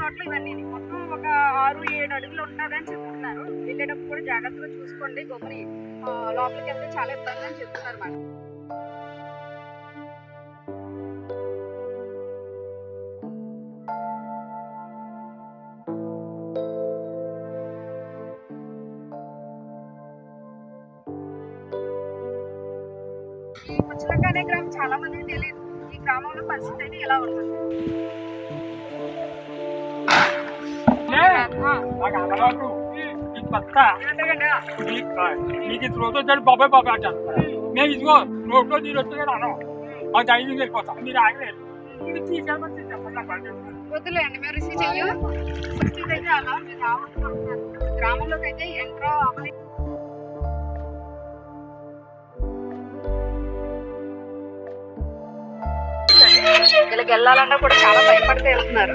తోటలు ఇవన్నీ. మొత్తం ఒక ఆరు ఏడు అడుగులు ఉంటుందని చెప్తున్నారు. వెళ్ళేటప్పుడు కూడా జాగ్రత్తగా చూసుకోండి గొమ్మని లోపలికి వెళ్తే చాలా ఇబ్బంది అని చెప్తున్నారు మేడం. ఈ పుచ్చలక్క అనే గ్రామం చాలా మందికి తెలియదు. ఈ గ్రామంలో పరిస్థితి అయితే ఎలా ఉంటుంది. నాకు అలవాటు ఈ నీకు రోజు వచ్చాడు బాబాయ్ బాబాయ్ అంటాను నేను ఇదిగో రోడ్లో నీరు వచ్చి వెళ్ళిపోతా మీరు ఆగలేదు వద్దులేండి మేము రిసీవ్ చెయ్యం అయితే అలా మీరు గ్రామంలోకి అయితే ఎంట్రో అవ్వలేదు వీళ్ళకి వెళ్ళాలన్నా కూడా చాలా భయపడితే వెళ్తున్నారు.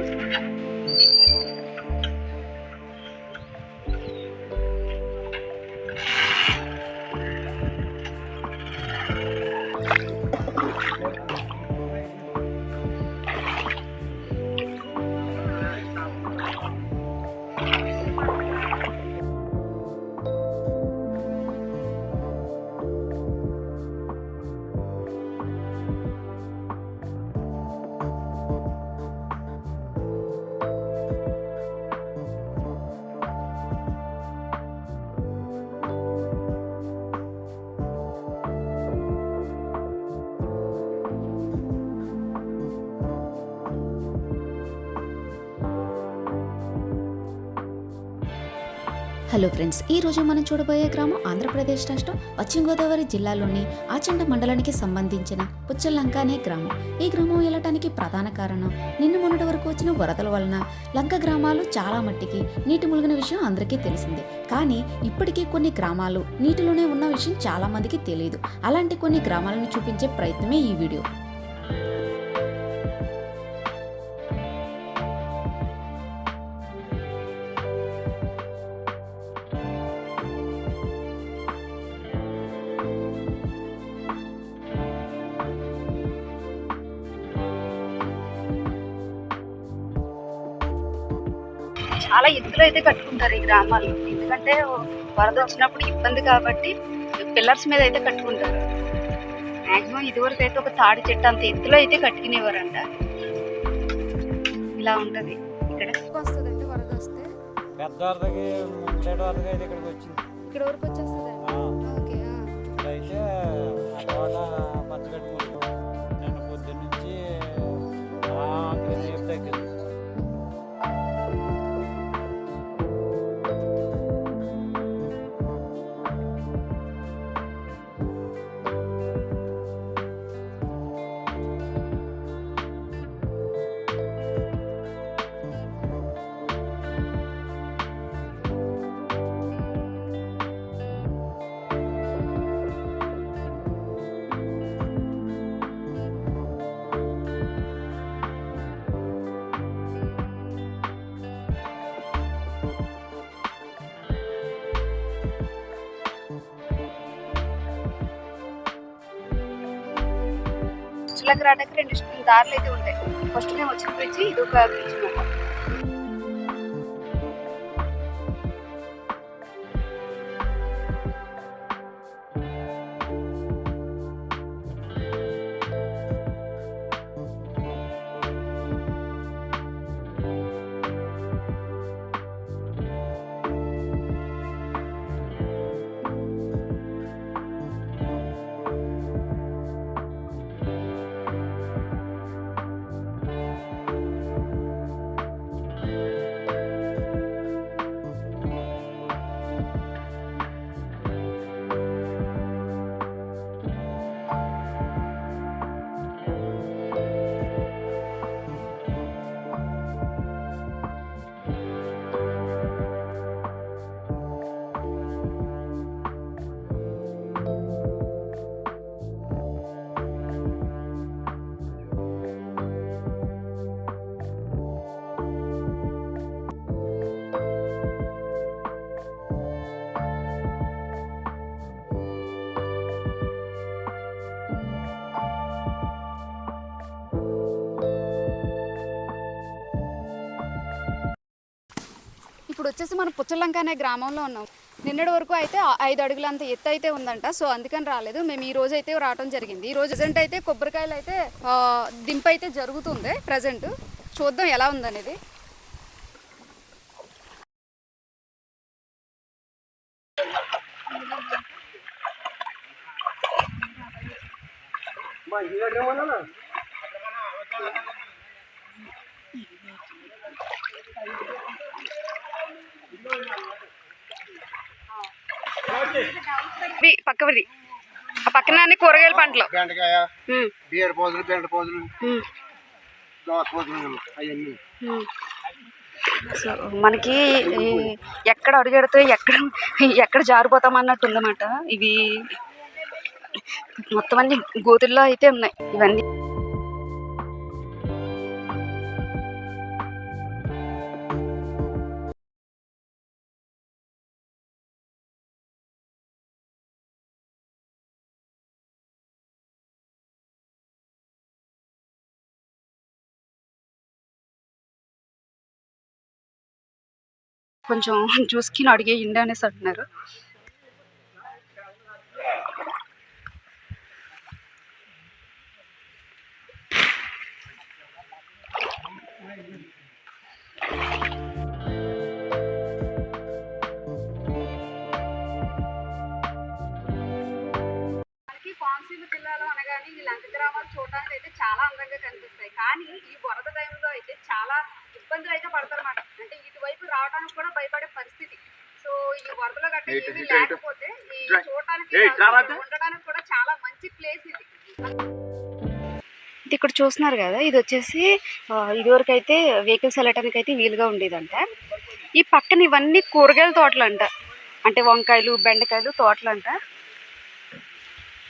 హలో ఫ్రెండ్స్ ఈ రోజు మనం చూడబోయే గ్రామం ఆంధ్రప్రదేశ్ రాష్ట్రం పశ్చిమ గోదావరి జిల్లాలోని ఆచండ మండలానికి సంబంధించిన పుచ్చలంక అనే గ్రామం. ఈ గ్రామం వెళ్ళటానికి ప్రధాన కారణం నిన్న మొన్నటి వరకు వచ్చిన వరదల వలన లంక గ్రామాలు చాలా మట్టికి నీటి ములిగిన విషయం అందరికీ తెలిసిందే. కానీ ఇప్పటికీ కొన్ని గ్రామాలు నీటిలోనే ఉన్న విషయం చాలా మందికి తెలియదు అలాంటి కొన్ని గ్రామాలను చూపించే ప్రయత్నమే ఈ వీడియో. చాలా ఎత్తులో అయితే కట్టుకుంటారు ఈ గ్రామాల్లో ఎందుకంటే వరద వచ్చినప్పుడు ఇబ్బంది కాబట్టి పిల్లర్స్ మీద అయితే కట్టుకుంటారు. మాక్సిమం ఇదివరకు అయితే ఒక తాడి చెట్టు అంత ఎత్తులో అయితే కట్టుకునేవారంట. ఇలా ఉంటది. ఇక్కడ వస్తుందండి వరద వస్తే? పెద్ద వరదకి అయితే ఇక్కడికి వచ్చింది. ఇక్కడ వరకు ఓకే ఆ. తోట పచ్చగడ్డి మురుగు నిన్న పొద్దున్న నుంచి ఆఖరి రేపు తగ్గింది రావడానికి రెండు దారులు అయితే ఉంటాయి. ఫస్ట్ మేము వచ్చిన బ్రిడ్జ్ ఇది ఒక బ్రిడ్జ్ ఇప్పుడు వచ్చేసి మనం పుచ్చలంక అనే గ్రామంలో ఉన్నాం. నిన్నటి వరకు అయితే ఐదు అడుగులు అంత ఎత్తు అయితే ఉందంట. సో అందుకని రాలేదు. మేము ఈ రోజు అయితే రావడం జరిగింది. ఈ రోజు ప్రజెంట్ అయితే కొబ్బరికాయలు అయితే దింపు అయితే జరుగుతుంది ప్రజెంట్. చూద్దాం ఎలా ఉందనేది. ఇవి పక్కవి ఆ పక్కన అన్ని కూరగాయల పంటలు. బెండకాయ బీర పోదులు బెండ ఉమ్, దోస పోదులు అవన్నీ. సో మనకి ఎక్కడ అడుగెడితే ఎక్కడ ఎక్కడ జారిపోతాం అన్నట్టు ఉందన్నమాట. ఇవి మొత్తం అన్ని గోతుల్లో అయితే ఉన్నాయి. ఇవన్నీ కొంచెం చూసుకుని అడిగేయండి అనేసి అంటున్నారు. ఇది ఇది. ఇక్కడ చూస్తున్నారు కదా ఇది వచ్చేసి ఆ, ఇదివరకు అయితే వెహికల్స్ వెళ్ళటానికి అయితే వీలుగా ఉండేదంట. ఈ పక్కన ఇవన్నీ కూరగాయల తోటలు అంట అంటే వంకాయలు బెండకాయలు తోటలు అంట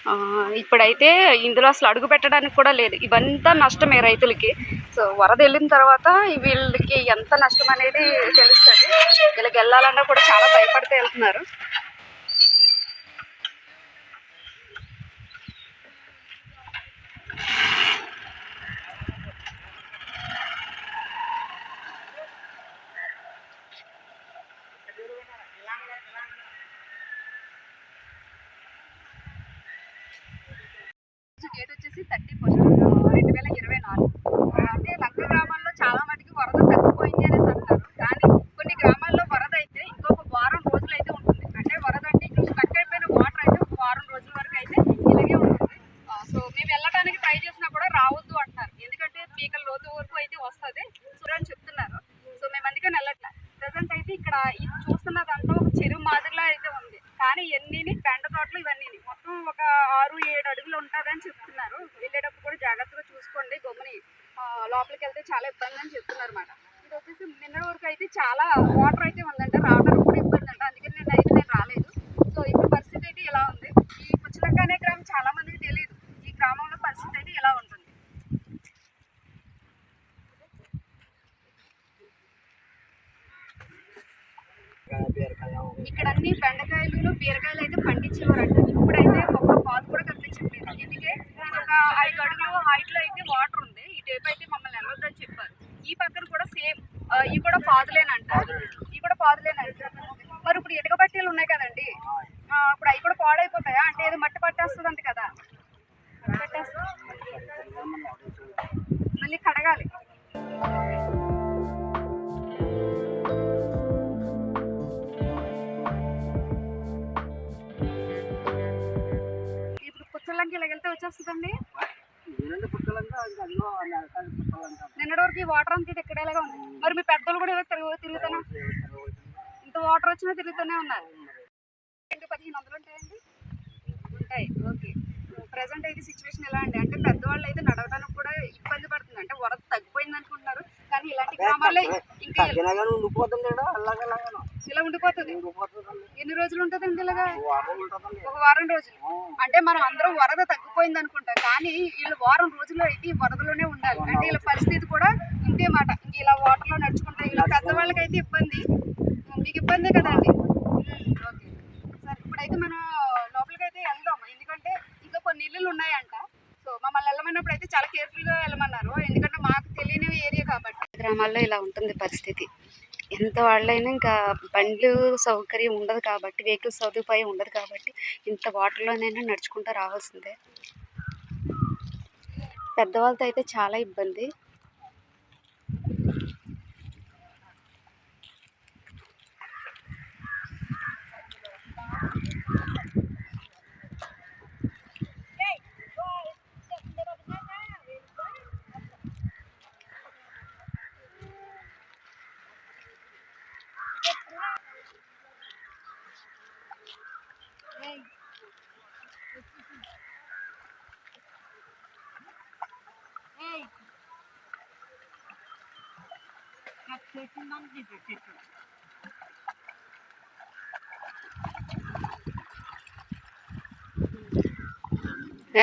ఆ, ఇప్పుడైతే ఇందులో అసలు అడుగు పెట్టడానికి కూడా లేదు. ఇవంతా నష్టమే రైతులకి. సో వరద వెళ్ళిన తర్వాత వీళ్ళకి ఎంత నష్టం అనేది తెలుస్తుంది. వీళ్ళకి వెళ్ళాలన్నా కూడా చాలా భయపడితే వెళ్తున్నారు డేట్ వచ్చేసి థర్టీ ఫస్ట్ రెండు వేల ఇరవై నాలుగు అంటే లంక గ్రామాల్లో చాలా మటుకి వరద తగ్గిపోయింది అనేసి అంటారు కానీ కొన్ని గ్రామాల్లో వరద అయితే ఇంకొక వారం రోజులు అయితే ఉంటుంది అంటే వరద అంటే ఇక్కడ స్టక్ అయిపోయిన వాటర్ అయితే ఒక వారం రోజుల వరకు అయితే ఇలాగే ఉంటుంది ఆ, సో మేము వెళ్ళడానికి ట్రై చేసినా కూడా రావద్దు అంటున్నారు ఎందుకంటే పీకల లోతు వరకు అయితే వస్తుంది చూడని చెప్తున్నారు సో మేము అందుకని వెళ్ళట్లే ప్రజెంట్ అయితే ఇక్కడ ఇది చూస్తున్నదంతా ఒక చెరువు మాదిరిలా అయితే ఉంది కానీ ఎన్ని బెండ తోటలు ఇవన్నీ మొత్తం ఒక ఆరు ఇబ్బందులు ఉంటుందని చెప్తున్నారు. వెళ్ళేటప్పుడు కూడా జాగ్రత్తగా చూసుకోండి. గమ్ముని లోపలికి వెళ్తే చాలా ఇబ్బంది అని చెప్తున్నారు అన్నమాట ఇది వచ్చేసి నిన్న వరకు అయితే చాలా వాటర్ ఉన్నారు రెండు పదిహేను వందలు ఉంటాయండి? ఉంటాయి. ఓకే. ప్రజెంట్ అయితే సిచ్యువేషన్ ఎలా అండి? అంటే పెద్దవాళ్ళు అయితే నడవడానికి కూడా ఇబ్బంది పడుతుంది. అంటే వరద తగ్గిపోయింది అనుకుంటున్నారు. కానీ ఇలాంటి గ్రామాల్లో ఇంకా ఇలా- ఇలా ఉండిపోతుంది. ఎన్ని రోజులు ఉంటుందండి ఇలాగా? ఒక వారం రోజులు. అంటే మనం అందరం వరద తగ్గిపోయింది అనుకుంటాం. కానీ వీళ్ళు వారం రోజులు అయితే వరదలోనే ఉండాలి. అంటే వీళ్ళ పరిస్థితి కూడా ఇంతే మాట. ఇంక ఇలా వాటర్లో నడుచుకుంటాం ఇలా పెద్దవాళ్ళకి అయితే ఇబ్బంది. మీకు ఇబ్బందే కదండి? అయితే మనం లోపలికి అయితే వెళ్దాం. ఎందుకంటే ఇంకా కొన్ని ఇల్లులు ఉన్నాయంట. సో మమ్మల్ని వెళ్ళమన్నప్పుడు అయితే చాలా కేర్ఫుల్గా వెళ్ళమన్నారు. ఎందుకంటే మాకు తెలియని ఏరియా కాబట్టి. గ్రామాల్లో ఇలా ఉంటుంది పరిస్థితి. ఎంత వాళ్ళైనా ఇంకా బండ్లు సౌకర్యం ఉండదు కాబట్టి వెహికల్ సదుపాయం ఉండదు కాబట్టి ఇంత వాటర్లోనైనా నడుచుకుంటూ రావాల్సిందే. పెద్దవాళ్ళతో అయితే చాలా ఇబ్బంది.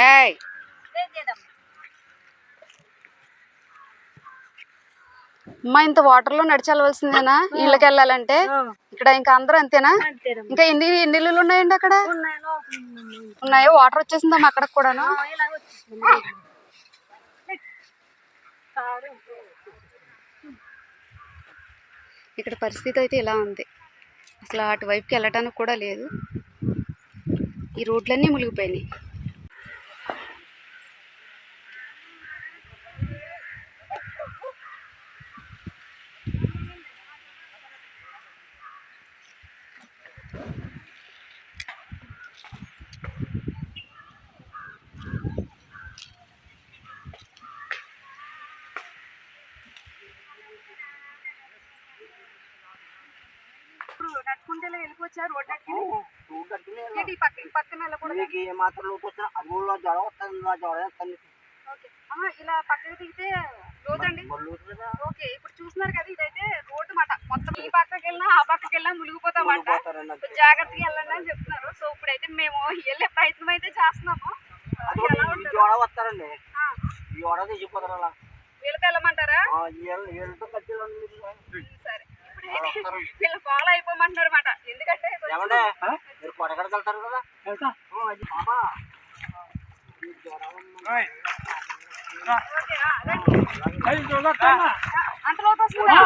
ఏయ్! అమ్మా ఇంత వాటర్లో నడిచెళ్ళవలసిందేనా? ఇళ్ళకి వెళ్ళాలంటే ఇక్కడ ఇంకా అందరూ అంతేనా? ఇంకా ఎన్ని ఎన్ని ఇల్లులు ఉన్నాయండి అక్కడ? ఉన్నాయో వాటర్ వచ్చేసిందమ్మా అక్కడికి కూడాను? ఇక్కడ పరిస్థితి అయితే ఇలా ఉంది. అసలు అటువైపుకి వెళ్ళటానికి కూడా లేదు. ఈ రోడ్లన్నీ మునిగిపోయినాయి. నడుచుకుంటే వెళ్ళిపోవచ్చా రోడ్ పక్కన వెళ్ళకూడదు ఏ మాత్రం లోపు వచ్చినా అడుగులో జ్వరం వస్తుంది జ్వరం ఆహా, ఇలా పక్కకి దిగితే లోతండి ఓకే ఇప్పుడు చూస్తున్నారు కదా ఇదైతే రోడ్డు మాట. మొత్తం ఈ పక్కకి వెళ్ళినా ఆ పక్కకి వెళ్ళినా మునిగిపోతామంట జాగ్రత్తగా వెళ్ళండి అని చెప్తున్నారు. సో ఇప్పుడైతే మేము వెళ్ళే ప్రయత్నం అయితే చేస్తున్నాము. జ్వరం వస్తారండి. జ్వరం తీసిపోతారు అలా. వీళ్ళతో వెళ్ళమంటారా. సరే. వీళ్ళు ఫాలో అయిపోమంటున్నారు అనమాట ఎందుకంటే మీరు కొడగడకి వెళ్తారు కదా? అంత లోతు వస్తుందా.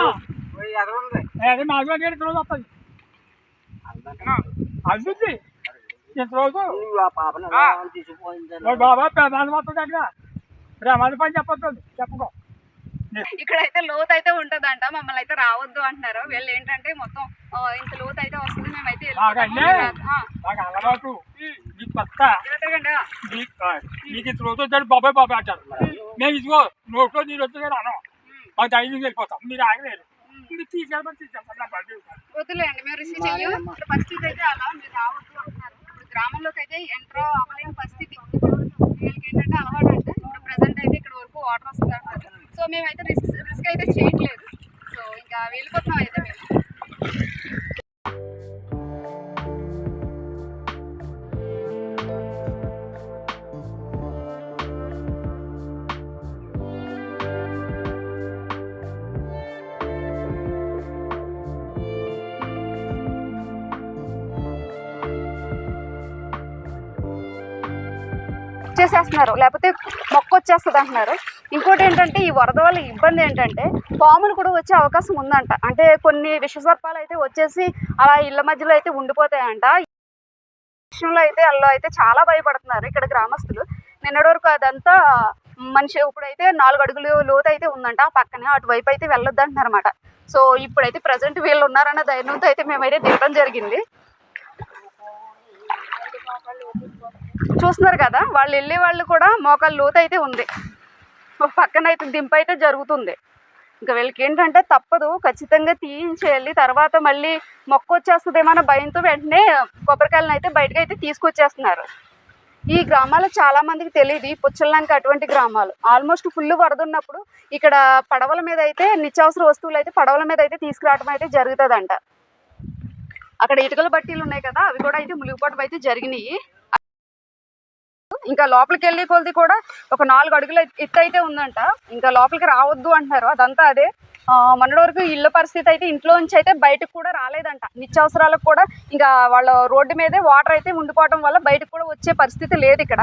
వస్తుంది బాబా ప్రమాదం వస్తుంది అక్కడ ప్రమాద పని చెప్పొద్దు. చెప్పుకో. ఇక్కడైతే లోతు అయితే ఉంటదంట మమ్మల్ని అయితే రావద్దు అంటున్నారు. వీళ్ళు ఏంటంటే మొత్తం ఇంత లోతు అయితే వస్తుంది మేమైతే నాకు ఇంత వచ్చాడు బాబాయ్ బాబాయ్ అంటారు. మేము ఇదిగో నోట్లో నీరు వచ్చి రాను మాకు ధైర్యం వెళ్ళిపోతాం. మీరు ఆగలేరు. వద్దులేండి మేము రిసీవ్ చెయ్యం. పరిస్థితి అయితే అలా మీరు రావద్దు అంటున్నారు. ఇప్పుడు గ్రామంలోకి అయితే ఎంట్రో అవ్వలేని పరిస్థితి. వీళ్ళకి ఏంటంటే అలవాటు అంటే ఇప్పుడు ప్రెసెంట్ అయితే ఇక్కడ వరకు వాటర్ వస్తుంది అంటారు సో మేమైతే రిస్క్ రిస్క్ అయితే చేయట్లేదు. సో ఇంకా వెళ్ళిపోతున్నాం అయితే మేము. చేసేస్తున్నారు. లేకపోతే మొక్క వచ్చేస్తుంది అంటున్నారు ఇంకోటి ఏంటంటే ఈ వరద వల్ల ఇబ్బంది ఏంటంటే పాములు కూడా వచ్చే అవకాశం ఉందంట. అంటే కొన్ని విషసర్పాలు అయితే వచ్చేసి అలా ఇళ్ళ మధ్యలో అయితే ఉండిపోతాయంట. విషయంలో అయితే వాళ్ళు అయితే చాలా భయపడుతున్నారు ఇక్కడ గ్రామస్తులు. నిన్నటి వరకు అదంతా మనిషి ఇప్పుడైతే నాలుగు అడుగులు లోతు అయితే ఉందంట. ఆ పక్కనే అటువైపు అయితే వెళ్ళొద్దు అంటున్నారు అనమాట సో ఇప్పుడైతే ప్రజెంట్ వీళ్ళు ఉన్నారన్న ధైర్యంతో అయితే మేమైతే దిగడం జరిగింది. చూస్తున్నారు కదా వాళ్ళు వెళ్ళే వాళ్ళు కూడా మోకాలు లోతు అయితే ఉంది. పక్కన అయితే దింపు అయితే జరుగుతుంది. ఇంకా వీళ్ళకి ఏంటంటే తప్పదు ఖచ్చితంగా తీయించేయాలి. తర్వాత మళ్ళీ మొక్క వచ్చేస్తుందేమన్న భయంతో వెంటనే కొబ్బరికాయలను అయితే బయటకు అయితే తీసుకొచ్చేస్తున్నారు. ఈ గ్రామాలు చాలా మందికి తెలియదు ఈ పుచ్చలంక అటువంటి గ్రామాలు. ఆల్మోస్ట్ ఫుల్ వరద ఉన్నప్పుడు ఇక్కడ పడవల మీద అయితే నిత్యావసర వస్తువులు అయితే పడవల మీద అయితే తీసుకురావడం అయితే జరుగుతుందంట. అక్కడ ఇటుకల బట్టీలు ఉన్నాయి కదా అవి కూడా అయితే మునిగిపోవడం అయితే జరిగినాయి. ఇంకా లోపలికి వెళ్ళి కొలిది కూడా ఒక నాలుగు అడుగుల ఎత్తు అయితే ఉందంట. ఇంకా లోపలికి రావద్దు అంటున్నారు. అదంతా అదే. మొన్నటి వరకు ఇళ్ళ పరిస్థితి అయితే ఇంట్లో నుంచి అయితే బయటకు కూడా రాలేదంట. నిత్యావసరాలకు కూడా ఇంకా వాళ్ళ రోడ్డు మీదే వాటర్ అయితే ఉండిపోవడం వల్ల బయటకు కూడా వచ్చే పరిస్థితి లేదు ఇక్కడ.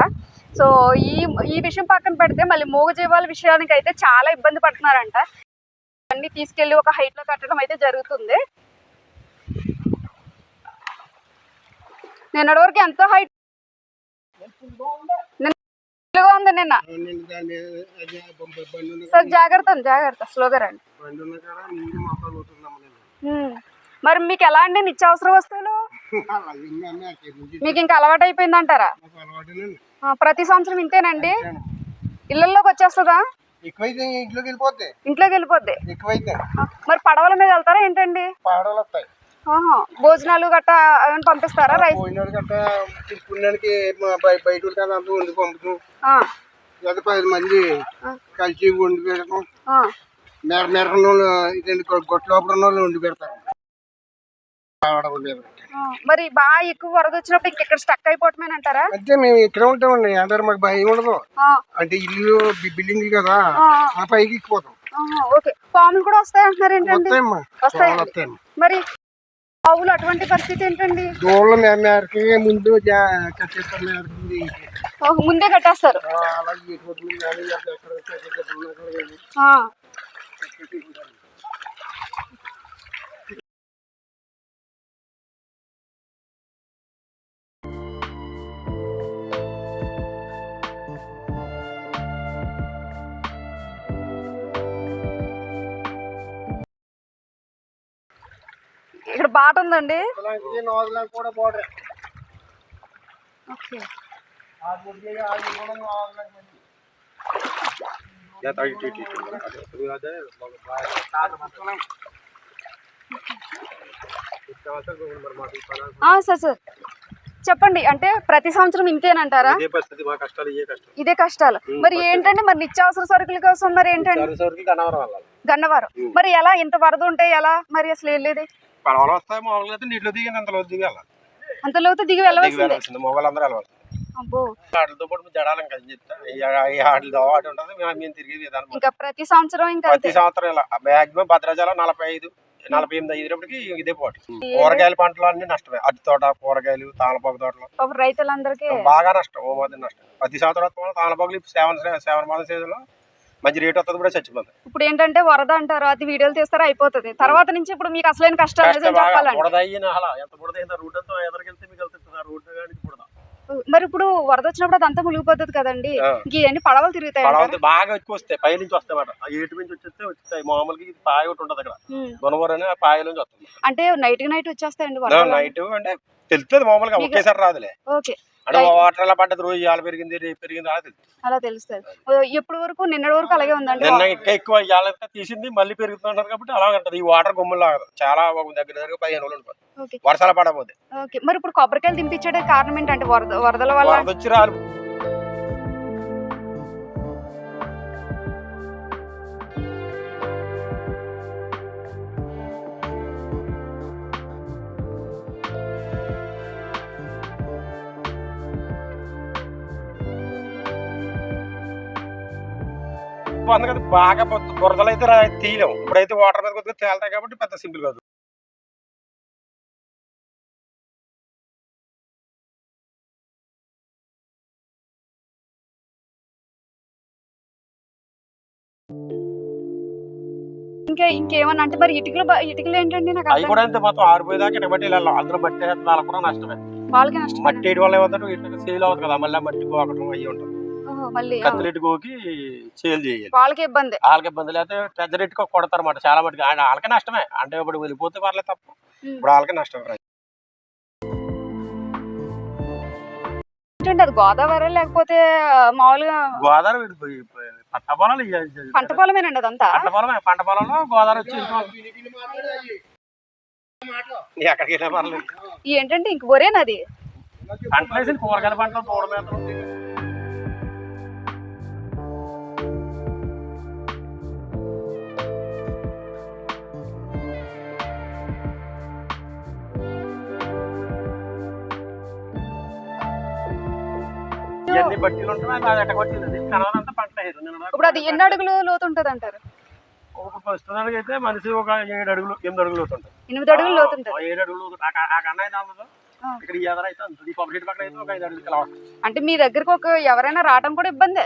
సో ఈ ఈ విషయం పక్కన పెడితే మళ్ళీ మూగజీవాల విషయానికి అయితే చాలా ఇబ్బంది పడుతున్నారంట. అన్ని తీసుకెళ్ళి ఒక హైట్లో కట్టడం అయితే జరుగుతుంది. నిన్నటి వరకు ఎంతో హైట్ నిన్న ఉంది సార్ జాగ్రత్త జాగ్రత్త స్లోగా రండి. మరి మీకు ఎలా అండి నిత్యావసర వస్తువులు? మీకు ఇంకా అలవాటు అయిపోయింది అంటారా ప్రతి సంవత్సరం ఇంతేనండి? ఇళ్ళల్లోకి వచ్చేస్తుందా? ఎక్కువైతే ఇంట్లోకి వెళ్ళిపోతే ఇంట్లోకి వెళ్ళిపోద్ది. ఎక్కువైతే. మరి పడవల మీద వెళ్తారా ఏంటండి? పాడలు వస్తాయి. భోజనాలు గట్టా ఏమైనా పంపిస్తారా రైస్? పోయినాడు గట్ట తిప్పుకున్నానికి బయట వండి పంపుతాం. లేదా పది మంది కలిసి వండి పెడతాం. మెర వాళ్ళు ఇదండి గొట్ల లోపల ఉన్న వాళ్ళు వండి పెడతారు. మరి బాగా ఎక్కువ వరద వచ్చినప్పుడు ఇంక ఇక్కడ స్టక్ అయిపోవటమేనంటారా అంతే మేము ఇక్కడ ఉంటామండి. అందరు మాకు భయం ఉండదు. అంటే ఇల్లు బి- బిల్డింగ్లు కదా ఆ, పైకి ఎక్కిపోతాం. ఓకే. పాములు కూడా వస్తాయి అంటున్నారు ఏంటండి వస్తాయి. మరి ఆవులు అటువంటి పరిస్థితి ఏంటండి? దూడలు మే- మేరకి ముందు కట్టేస్తారు మేరకి ముందే కట్టేస్తారు. అలా మంచి ఆ, సార్ సార్. చెప్పండి అంటే ప్రతి సంవత్సరం ఇంతేనంటారా ఇదే కష్టాలు ఇదే కష్టం ఇదే కష్టాలు. మరి ఏంటంటే మరి నిత్యావసర సరుకుల కోసం మరి ఏంటండి? సరికి గన్నవరం వెళ్ళాలి. గన్నవరం. మరి ఎలా ఇంత వరద ఉంటే ఎలా? మరి అసలు వెళ్ళేది పడవలు వస్తాయి మామూలుగా అయితే నీటిలో దిగి అంతలో దిగి వెళ్ళాలి అంత లోతు దిగి దిగి వెళ్ళవలసిందే. వెళ్ళాల్సింది మొగలు అందరూ వెళ్ళాలి అబ్బో. వాటితో పాటు జడాలం కదా చెప్తా? ఈ ఆటలతో ఆట ఉంటుంది మేము మేము తిరిగి విధానం ఇంకా ప్రతి సంవత్సరం ఇంకా ప్రతి సంవత్సరం ఇలా. మాక్సిమం భద్రాచలం నలభై ఐదు నలభై ఎనిమిది ఇదే పోటీ. కూరగాయల పంటలు అన్ని నష్టమే. అరటి తోట కూరగాయలు తాళపాకు తోటలు. పాపం రైతులందరికీ బాగా నష్టం ఓ మాదిరి నష్టం. ప్రతి సంవత్సరం తాళపాకులు సెవెన్ సెవెన్ మాసం సీజన్లో మంచి రేట్ వస్తుంది కూడా చచ్చిపోతుంది. ఇప్పుడు ఏంటంటే వరద అంటారు అది వీడియోలు తీస్తారా అయిపోతుంది. తర్వాత నుంచి ఇప్పుడు మీకు అసలైన కష్టం నిజం బాగా చెప్పాలంటే. బుడదయ్యిన అలా ఎంత బుడదైందో రోడ్డు అంతా ఎదరికెళ్తే మీకు వెళ్తుంది ఆ రోడ్డు కానీ బుడద. మరి ఇప్పుడు వరద వచ్చినప్పుడు అదంతా మునిగిపోతుంది కదండి. ఇవన్నీ పడవలు తిరుగుతాయి బాగా ఎక్కువ వస్తాయి పై నుంచి వస్తాయి మాట ఏటు నుంచి వచ్చేస్తే వచ్చేస్తాయి. మామూలుగా ఇది పాయ ఒకటి ఉంటుంది అక్కడ. గుణవరం అని ఆ పాయ నుంచి వస్తుంది. అంటే నైట్ నైట్ వచ్చేస్తాయండి నైట్ అంటే తెలుస్తుంది మామూలుగా ఒకేసారి రాదులే. ఓకే. అంటే Right. వాటర్ ఎలా పడ్డది రోజు ఇవాళ పెరిగింది రేపు పెరిగింది అలా తెలుస్తుంది అలా తెలుస్తుంది. ఎప్పుడు వరకు నిన్నటి వరకు అలాగే ఉందండి? నిన్న ఇంకా ఎక్కువ ఇవాళ తీసింది మళ్ళీ పెరుగుతుంటారు కాబట్టి అలా ఉంటుంది. ఈ వాటర్ గుమ్మలు చాలా ఒక దగ్గర దగ్గర పదిహేను రోజులు ఉంటుంది. వర్షాలు పడబోతే ఓకే. మరి ఇప్పుడు కొబ్బరికాయలు దింపించడానికి కారణం ఏంటంటే వరద వరదల వల్ల వచ్చి రాలి అందుకని బాగా బురదలు అయితే తీయలేము ఇప్పుడైతే వాటర్ మీద కొద్దిగా తేలుతాయి కాబట్టి పెద్ద సింపుల్ కాదు. ఇంకా ఇంకేమన్నా అంటే మరి ఇటుకలు ఇటుకలు ఏంటండి నాకు అవి కూడా అంతే మొత్తం ఆరిపోయేదాకా ఇటు బట్టి వెళ్ళాలి. అందులో వేస్తే వాళ్ళకి కూడా నష్టమే. వాళ్ళకి నష్టం మట్టి వల్ల ఏమంటే ఇట్లా సేల్ అవుతుంది కదా మళ్ళీ మట్టి గోకటం అయ్యి ఉంటుంది. మళ్ళీ ఆ, కత్తిరెట్టి గోకి సేల్ చేయాలి. వాళ్ళకి ఇబ్బంది. వాళ్ళకి ఇబ్బంది లేకపోతే పెద్దరెట్టుగా కొడతారు అన్నమాట చాలా మటుకు. ఆయన వాళ్ళకే నష్టమే. అంటే ఇప్పుడు వెళ్ళిపోతే పర్లేదు తప్ప. ఇప్పుడు వాళ్ళకే నష్టం ఏంటంటే అది గోదావరి లేకపోతే మామూలుగా గోదావరి పంట పొలాలు ఇయ్య- పంట పొలమేనండి అదంతా? పంట పొలమే. పంట పొలంలో గోదావరి వచ్చి ఎక్కడికి ఈ ఏంటంటే ఇంక ఒరేనది? పంటలు వేసిన కూరగాయల పంటలు పూడ ఇవన్నీ బట్టీలు అది ఎట్ట కొట్టింది అది కనవదంతా పంట నిన్న ఇప్పుడు అది ఎన్ని అడుగులు లోతు ఉంటది అంటారు ఒక ప్రస్తుతానికి అయితే మనిషి ఒక ఏడు అడుగులు ఎనిమిది అడుగులు అవుతుంటాయి ఎనిమిది అడుగులు లోతు ఉంటది ఏడు అడుగులు. ఆ కన్న అయితే అందదు. ఇక్కడ అంత ఈ పబ్లిక్ పక్కన అయితే ఒక ఐదు అడుగులు. అంటే మీ దగ్గరకు ఒక ఎవరైనా రావడం కూడా ఇబ్బంది.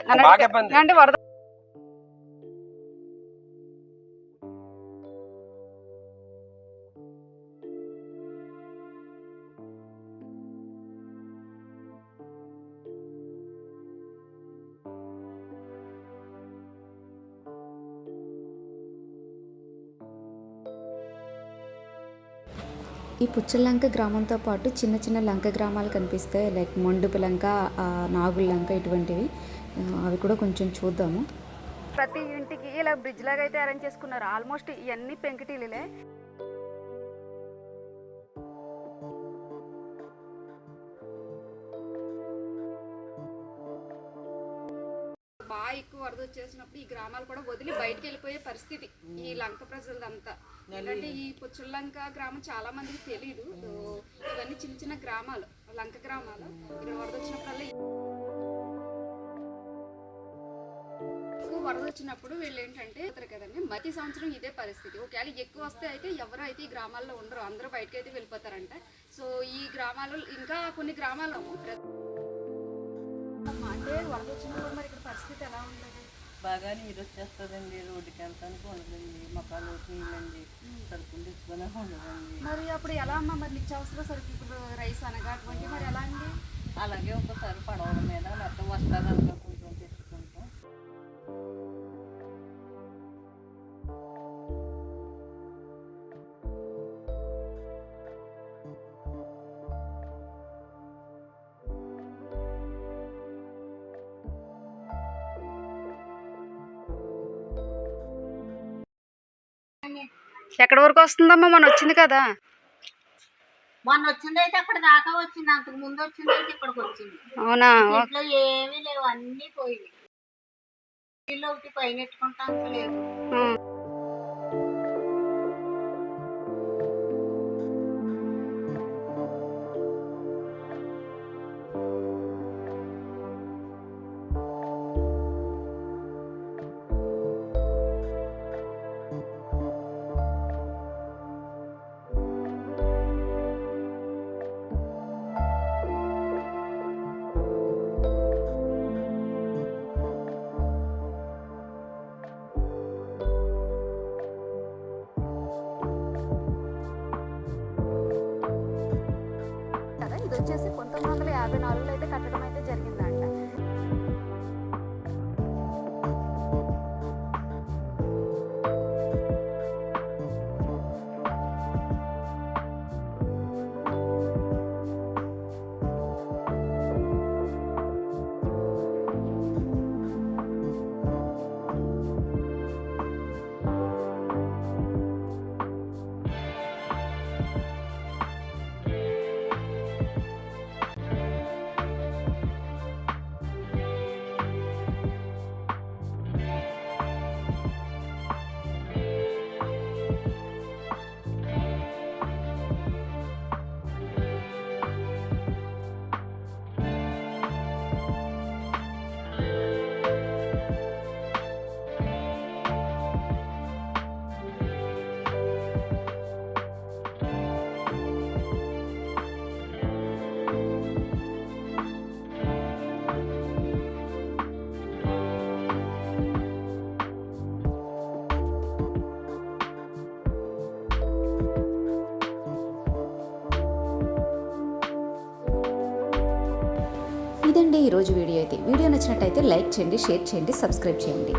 అంటే వరద ఈ పుచ్చలంక గ్రామంతో పాటు చిన్న చిన్న లంక గ్రామాలు కనిపిస్తాయి. లైక్ మొండుపు లంక నాగుల లంక ఇటువంటివి. అవి కూడా కొంచెం చూద్దాము. ప్రతి ఇంటికి ఇలా బ్రిడ్జ్ లాగా అయితే అరేంజ్ చేసుకున్నారు. ఆల్మోస్ట్ ఇవన్నీ పెంకుటిల్లులే. బాగా ఎక్కువ వరద వచ్చేసినప్పుడు ఈ గ్రామాలు కూడా వదిలి బయటికి వెళ్ళిపోయే పరిస్థితి ఈ లంక ప్రజలదంతా. ఎందుకంటే ఈ పుచ్చులంక గ్రామం చాలా మందికి తెలియదు ఇవన్నీ చిన్న చిన్న గ్రామాలు లంక గ్రామాలు. ఇక్కడ వరద వచ్చినప్పుడల్లా వరద వచ్చినప్పుడు వీళ్ళు ఏంటంటే ఇతరు కదండి ప్రతి సంవత్సరం ఇదే పరిస్థితి. ఒకవేళ ఎక్కువ వస్తే అయితే ఎవరు అయితే ఈ గ్రామాల్లో ఉండరు అందరూ బయటకు అయితే వెళ్ళిపోతారంట. సో ఈ గ్రామాలు ఇంకా కొన్ని గ్రామాలు అంటే వరద వచ్చినప్పుడు మరి ఇక్కడ పరిస్థితి ఎలా ఉంటుంది బాగా నీరు వచ్చేస్తుందండి రోడ్డుకి వెళ్తానికి ఉండదండి మొక్కలు నీళ్ళండి సరుకులు తెచ్చుకునే ఉండదండి. మరి అప్పుడు ఎలా అమ్మా మరి నిత్యావసర సరుకులు ఇప్పుడు రైస్ అనగా అటువంటి మరి ఎలా అండి? అలాగే ఒక్కసారి పడవల మీద మొత్తం వస్తారనగా కొంచెం తెచ్చుకుంటాం. ఎక్కడి వరకు వస్తుందమ్మా? మన వచ్చింది కదా. మొన్న వచ్చింది అయితే అక్కడ దాకా వచ్చింది. అంతకు ముందు వచ్చింది అయితే ఇక్కడికి వచ్చింది. అవునా? ఇంట్లో ఏమీ లేవు. అన్ని పోయినాయి. ఇల్లు ఒకటి పైన ఎట్టుకుంటానికి లేదు వచ్చేసి పంతొమ్మిది వందల యాభై నాలుగులో అయితే కట్టడం అయితే జరిగింది. ఈరోజు వీడియో అయితే. వీడియో నచ్చినట్టయితే లైక్ చేయండి షేర్ చేయండి సబ్స్క్రైబ్ చేయండి.